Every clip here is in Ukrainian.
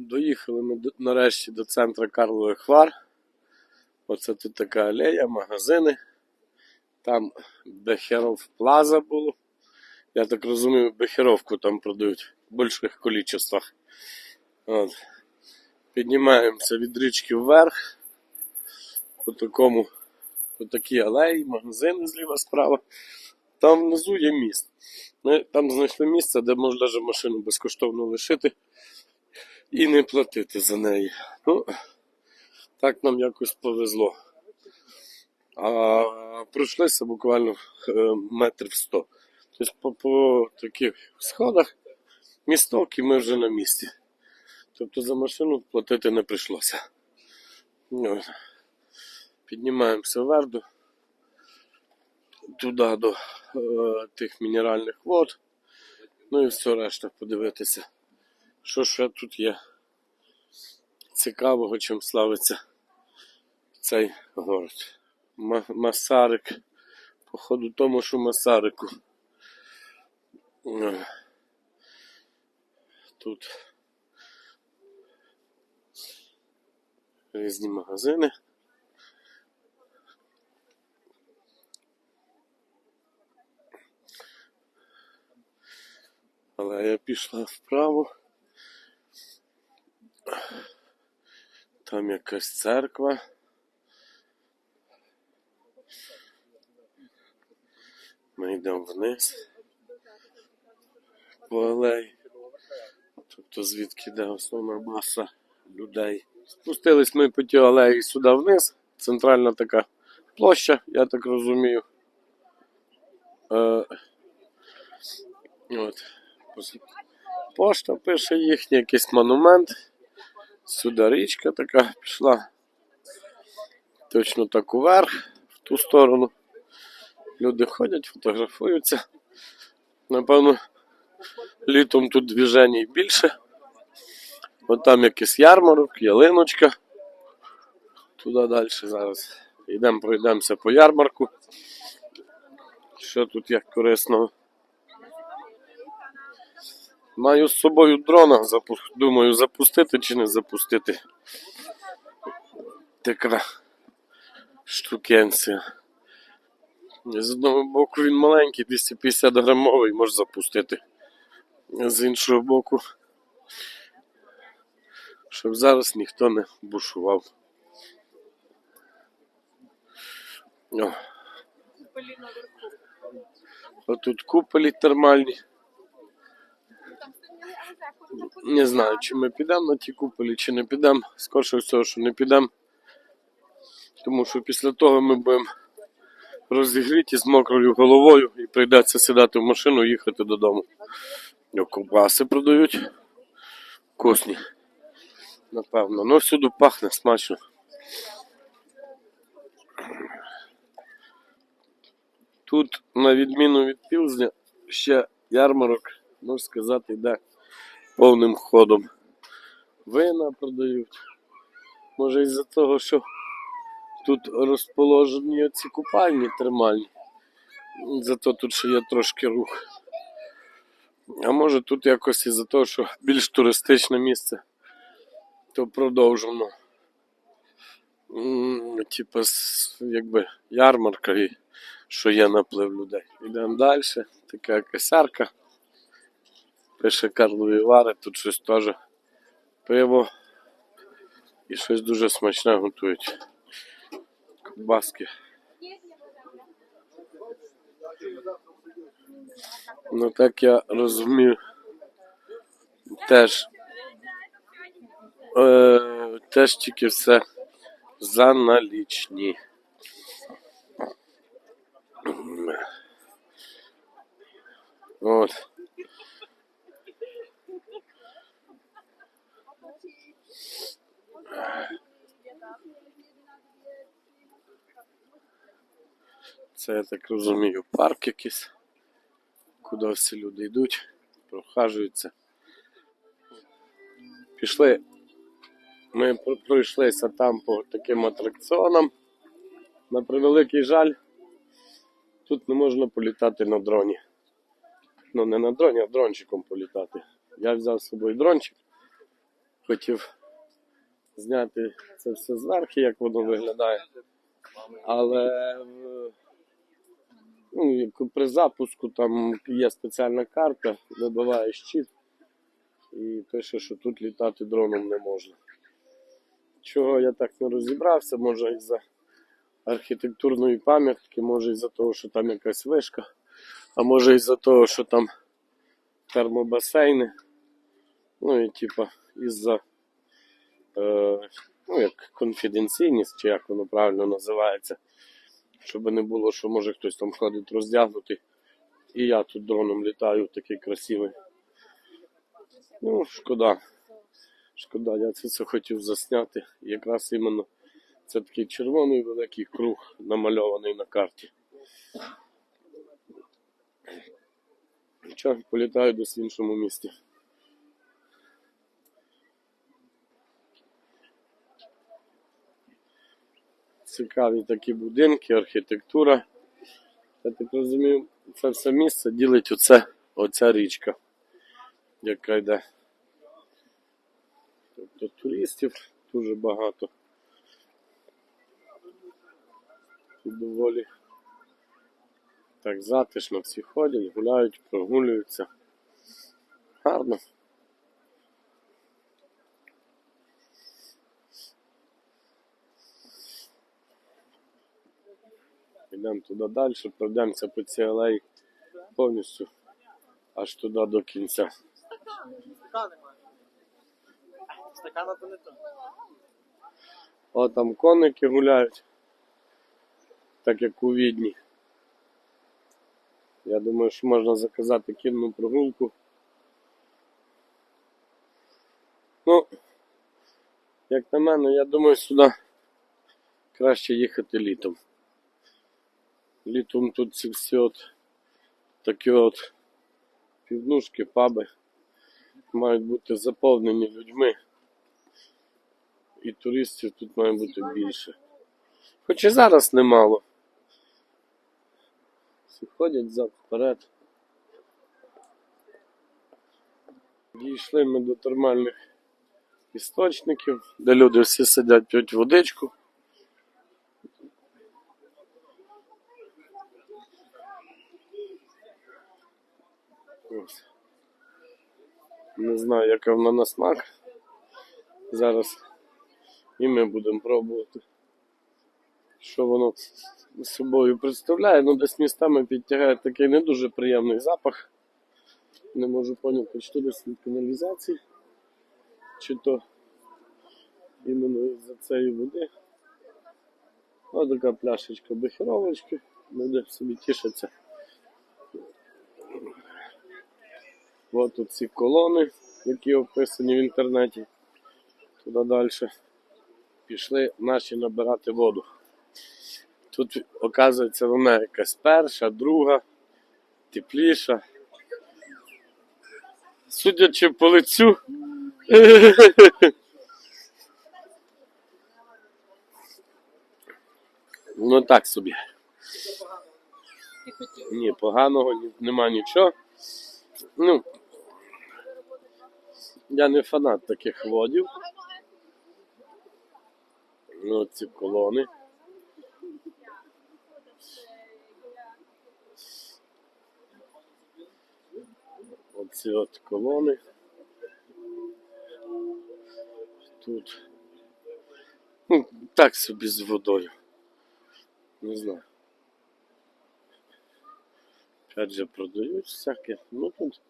Доїхали ми нарешті до центру Карлових Хвар. Оце тут така алея, магазини. Там Бехеров Плаза було. Я так розумію, бехеровку там продають в більших кількостях. От. Піднімаємося від річки вверх. По такому, по такій алеї, магазини зліва справа. Там внизу є міст. Ми там знайшли місце, де можна навіть машину безкоштовно лишити і не платити за неї. Ну, так нам якось повезло. А пройшлися буквально е, метрів сто. Тобто по, по таких сходах місток і ми вже на місці. Тобто за машину платити не прийшлося. Ну. Піднімаємося вверх до- туди до е, тих мінеральних вод. Ну і все решта подивитися, що ще тут є цікавого, чим славиться цей город. Ма- Масарик. Походу тому, що Масарику. Тут різні магазини. Але я пішла вправо. Там якась церква. Ми йдемо вниз. По алеї. Тобто звідки йде основна маса людей. Спустились ми по тій алеї сюди вниз. Центральна така площа, я так розумію. Е, от. Пошта пише їхній якийсь монумент. Сюди річка така пішла. Точно так уверх, в ту сторону. Люди ходять, фотографуються. Напевно, літом тут движень більше. От там якийсь ярмарок, ялиночка. Туди далі зараз. Йдемо, пройдемося по ярмарку. Що тут як корисного? Маю з собою дрона, думаю, запустити чи не запустити. Така штукенція. З одного боку він маленький, 250 грамовий, може запустити. З іншого боку, щоб зараз ніхто не бушував. О. Отут куполі термальні. Не знаю, чи ми підемо на ті куполі, чи не підемо. Скорше всього, що не підемо. Тому що після того ми будемо розігріті з мокрою головою і прийдеться сідати в машину і їхати додому. Ковбаси продають. Вкусні. Напевно. Ну всюди пахне смачно. Тут, на відміну від Пілзня, ще ярмарок, можна сказати, йде повним ходом. Вина продають. Може із-за того, що тут розположені ці купальні термальні. Зато тут ще є трошки рух. А може тут якось із-за того, що більш туристичне місце, то продовжено. Типа, якби ярмарка і що є наплив людей. Йдемо далі. Така косярка. Пише Карлові Вари, тут щось теж пиво. І щось дуже смачне готують. Ковбаски. Ну так я розумію. Теж. Е, теж тільки все за налічні. От. Це я так розумію, парк якийсь, куди всі люди йдуть, прохажуються. Пішли. Ми пройшлися там по таким атракціонам. На превеликий жаль, тут не можна політати на дроні. Ну, не на дроні, а дрончиком політати. Я взяв з собою дрончик. хотів зняти це все зверху, як воно виглядає. Але ну, при запуску там є спеціальна карта, вибиває щит і пише, що тут літати дроном не можна. Чого я так не розібрався, може із-за архітектурної пам'ятки, може із-за того, що там якась вишка, а може із-за того, що там термобасейни. Ну і типа із-за е, ну, як конфіденційність, чи як воно правильно називається. Щоб не було, що може хтось там ходить роздягнутий. І я тут дроном літаю, такий красивий. Ну, шкода. Шкода, я це все хотів засняти. Якраз іменно це такий червоний великий круг намальований на карті. Що, політаю десь в іншому місті. Цікаві такі будинки, архітектура. Я так розумію, це все місце ділить оце, оця річка, яка йде. Тобто туристів дуже багато. Тут доволі так затишно всі ходять, гуляють, прогулюються. Гарно. Йдемо туди далі, пройдемося по цій алеї повністю аж туди до кінця. Стакана то не то. О, там коники гуляють, так як у Відні. Я думаю, що можна заказати кінну прогулку. Ну, як на мене, я думаю, сюди краще їхати літом. Літом тут ці всі от такі от півнушки, паби мають бути заповнені людьми. І туристів тут має бути більше. Хоч і зараз немало. Всі ходять зад вперед. Дійшли ми до термальних істочників, де люди всі сидять, п'ють водичку. Не знаю, яка вона на смак. Зараз і ми будемо пробувати. Що воно собою представляє, ну десь містами підтягає такий не дуже приємний запах. Не можу поняти, чи то десь від каналізації, чи то іменно із-за цієї води. Ось така пляшечка бехіровочки, люди собі тішаться. Ось тут ці колони, які описані в інтернеті. Туди далі пішли наші набирати воду. Тут, оказується, вона якась перша, друга, тепліша. Судячи по лицю. Ну так собі. Ні, поганого нема нічого. Ну, я не фанат таких водів. Ну, ці колони. Оці от колони. Тут. Ну, так собі з водою. Не знаю. Опять же продають всяке. Ну тут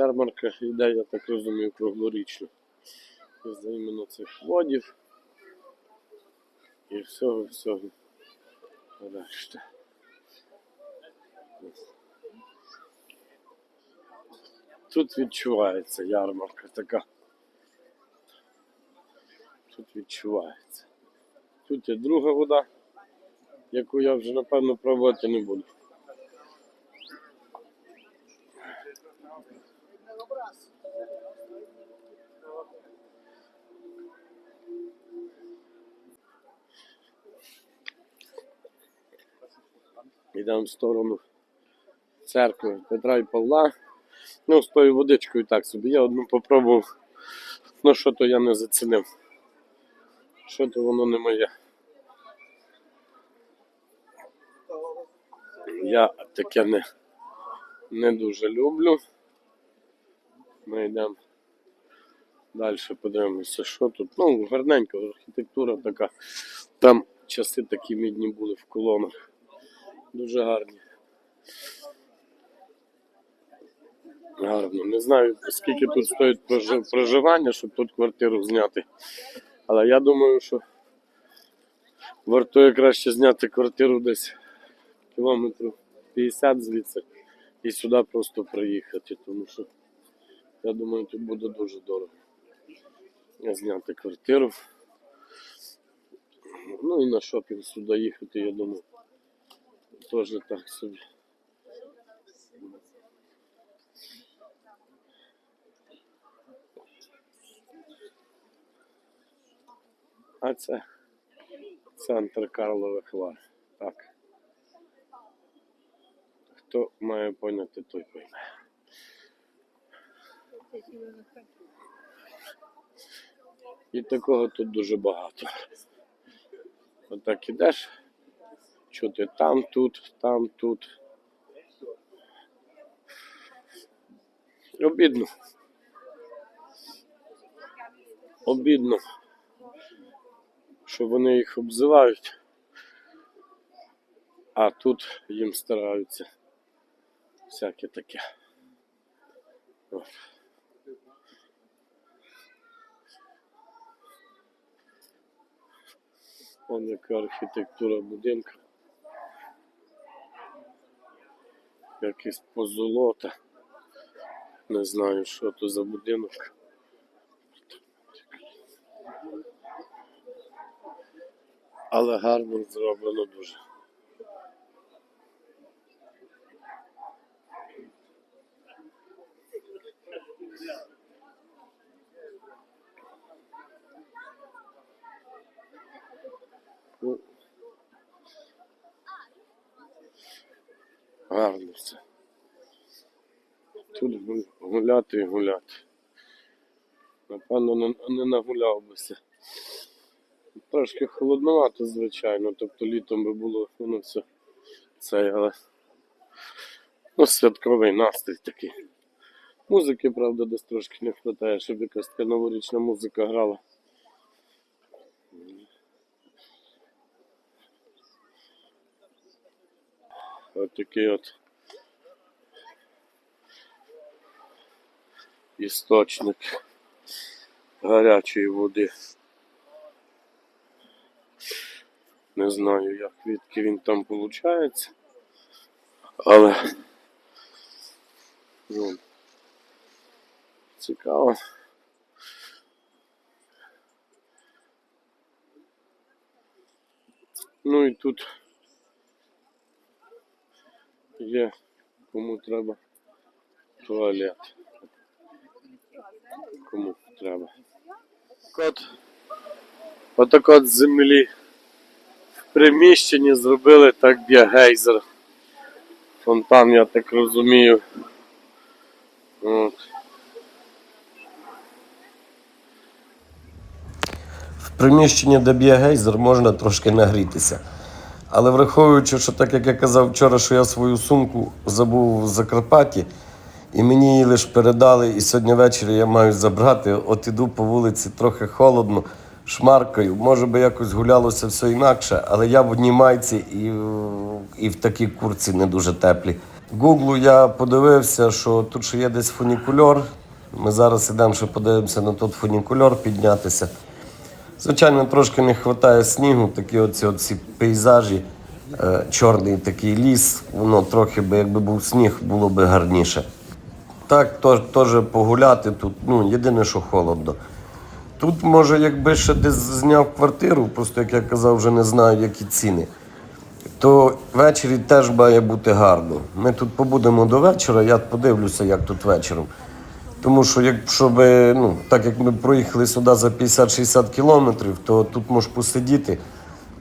ярмарка йде, я так розумію, круглорічно. Із-за іменно цих водів і всього всього решта. Тут відчувається ярмарка така. Тут відчувається. Тут є друга вода, яку я вже напевно пробувати не буду. Йдемо в сторону церкви Петра і Павла. Ну, з тою водичкою так собі. Я одну попробував Ну, що то я не зацінив. Що то воно не моє. Я таке не, не дуже люблю. Ми йдемо далі, подивимося, що тут. Ну, гарненька архітектура така. Там часи такі мідні були в колонах. Дуже гарні. Гарно. Не знаю, скільки тут стоїть проживання, щоб тут квартиру зняти. Але я думаю, що вартує краще зняти квартиру десь кілометрів 50 звідси і сюди просто приїхати, тому що я думаю, тут буде дуже дорого. Зняти квартиру. Ну і на шопінг сюди їхати, я думаю, теж так собі. А це центр Карлових Вар. Так. Хто має поняти, той пойме. І такого тут дуже багато. Отак ідеш, чути там, тут, там, тут. Обідно. Обідно, що вони їх обзивають, а тут їм стараються всяке таке. От. Вон яка архітектура будинку. Якийсь позолота. Не знаю, що то за будинок. Але гарно зроблено дуже. Ну, гарно все. Тут гуляти і гуляти. Напевно, не, нагуляв бися. Трошки холодновато, звичайно, тобто літом би було воно все це, але ну, святковий настрій такий. Музики, правда, десь трошки не вистачає, щоб якась така новорічна музика грала. Ось такий от істочник гарячої води. Не знаю, як відки він там виходить. Але ну, цікаво. Ну і тут є кому треба туалет. Кому треба. От, отак от землі в приміщенні зробили так б'є. Фонтан, я так розумію. От. В приміщенні, де б'є гейзер, можна трошки нагрітися. Але враховуючи, що так як я казав вчора, що я свою сумку забув в Закарпатті, і мені її лише передали, і сьогодні ввечері я маю забрати, от іду по вулиці трохи холодно, шмаркаю. Може би якось гулялося все інакше, але я в одній майці і, і в такій курці не дуже теплі. Гуглу я подивився, що тут ще є десь фунікульор. Ми зараз ідемо, ще подивимося на той фунікульор піднятися. Звичайно, трошки не вистачає снігу, такі оці, оці пейзажі, е, чорний такий ліс, воно трохи би, якби був сніг, було би гарніше. Так, то- теж погуляти тут, ну, єдине, що холодно. Тут, може, якби ще десь зняв квартиру, просто як я казав, вже не знаю, які ціни, то ввечері теж має бути гарно. Ми тут побудемо до вечора, я подивлюся, як тут вечором. Тому що якщо би, ну, так як ми проїхали сюди за 50-60 кілометрів, то тут можеш посидіти,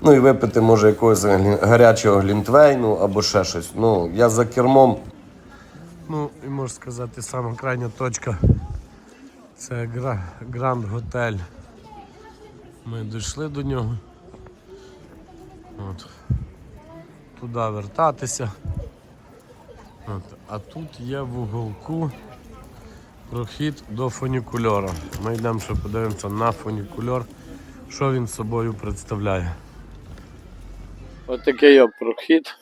ну і випити, може, якогось гарячого глінтвейну або ще щось. Ну, я за кермом. Ну, і можна сказати, сама крайня точка Це. Гранд Готель. Ми дійшли до нього. От. Туди вертатися. От. А тут є в уголку прохід до фунікульора. Ми йдемо ще подивимося на фунікульор, що він собою представляє. Ось такий прохід.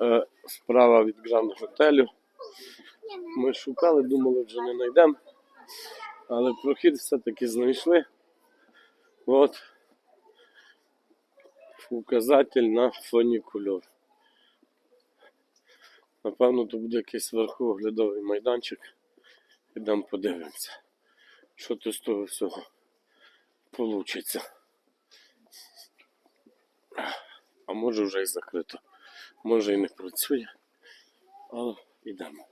Е, Справа від Гранд Готелю. Ми шукали, думали, вже не знайдемо. Але прохід все-таки знайшли. От. Указатель на фунікульор. Напевно, то буде якийсь вверху оглядовий майданчик. Ідемо подивимося, що тут з того всього вийде. А може вже і закрито. Може і не працює. Але йдемо.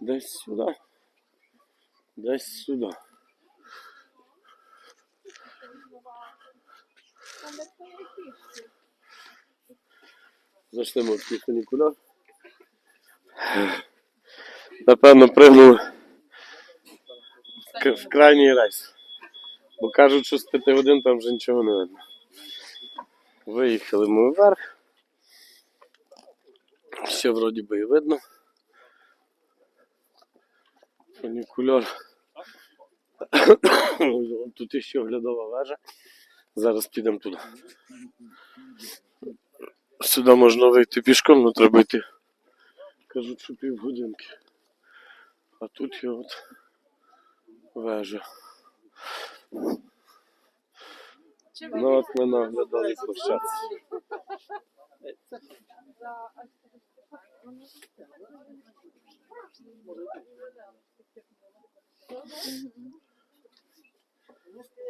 Десь сюди. Десь сюди. Зайшли в такий фунікуляр. Напевно, пригнули в крайній рейс. Бо кажуть, що з 5 годин там вже нічого не видно. Виїхали ми вверх. Ще вроді би і видно. Фунікульор. Тут іще оглядова вежа. Зараз підемо туди. Сюди можна вийти пішком, але треба йти. Кажуть, що півгодинки. А тут є от вежа. Ну от ми на оглядовій площадці.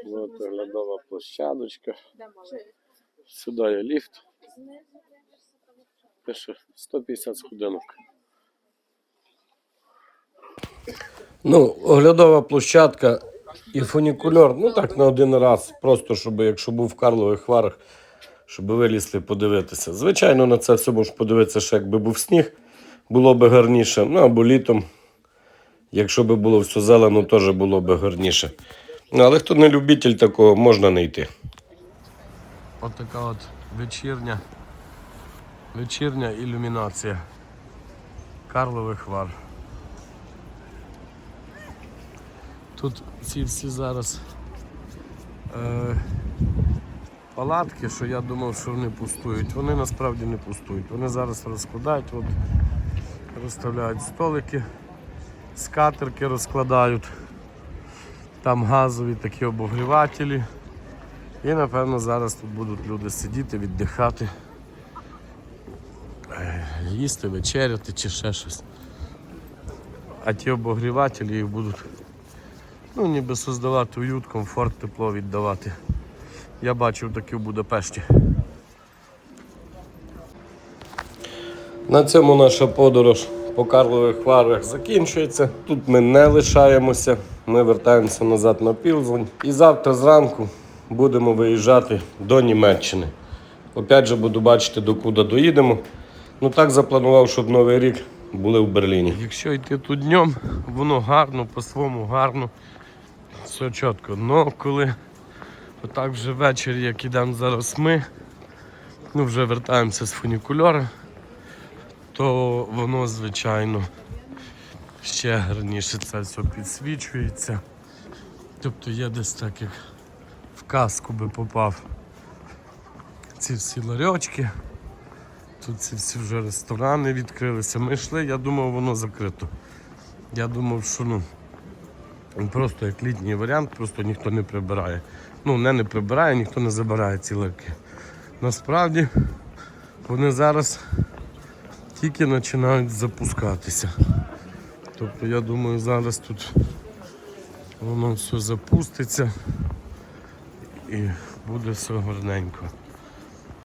От оглядова площадочка. Сюди є ліфт. Пише 150 сходинок. Ну, оглядова площадка і фунікульор, ну так на один раз, просто щоб, якщо був в Карлових Хварах, щоб вилізли подивитися. Звичайно, на це все можеш подивитися, ще якби був сніг, було би гарніше. Ну або літом, якщо би було все зелено, теж було би гарніше. Ну, але хто не любитель такого, можна не йти. От така от вечірня, вечірня ілюмінація Карлових Вар. Тут ці всі зараз е, палатки, що я думав, що вони пустують. Вони насправді не пустують. Вони зараз розкладають, от, розставляють столики, скатерки розкладають, там газові такі обогрівателі. І напевно зараз тут будуть люди сидіти, віддихати, е, їсти, вечеряти чи ще щось. А ті обогрівателі їх будуть Ну, ніби создавати уют, комфорт, тепло віддавати. Я бачив такі в Будапешті. На цьому наша подорож по Карлових Варах закінчується. Тут ми не лишаємося, ми вертаємося назад на Пілзень. І завтра зранку будемо виїжджати до Німеччини. Опять же буду бачити, докуди доїдемо. Ну так запланував, щоб Новий рік були в Берліні. Якщо йти тут днем, воно гарно, по-своєму гарно все чітко. Но коли отак вже ввечері, як ідемо зараз ми, ну вже вертаємося з фунікульора, то воно, звичайно, ще гарніше це все підсвічується. Тобто є десь так, як казку би попав. Ці всі ларьочки. Тут ці всі вже ресторани відкрилися. Ми йшли, я думав, воно закрито. Я думав, що ну. Просто як літній варіант, просто ніхто не прибирає. Ну, не не прибирає, ніхто не забирає ці ларки. Насправді вони зараз тільки починають запускатися. Тобто я думаю, зараз тут воно все запуститься і буде все гарненько.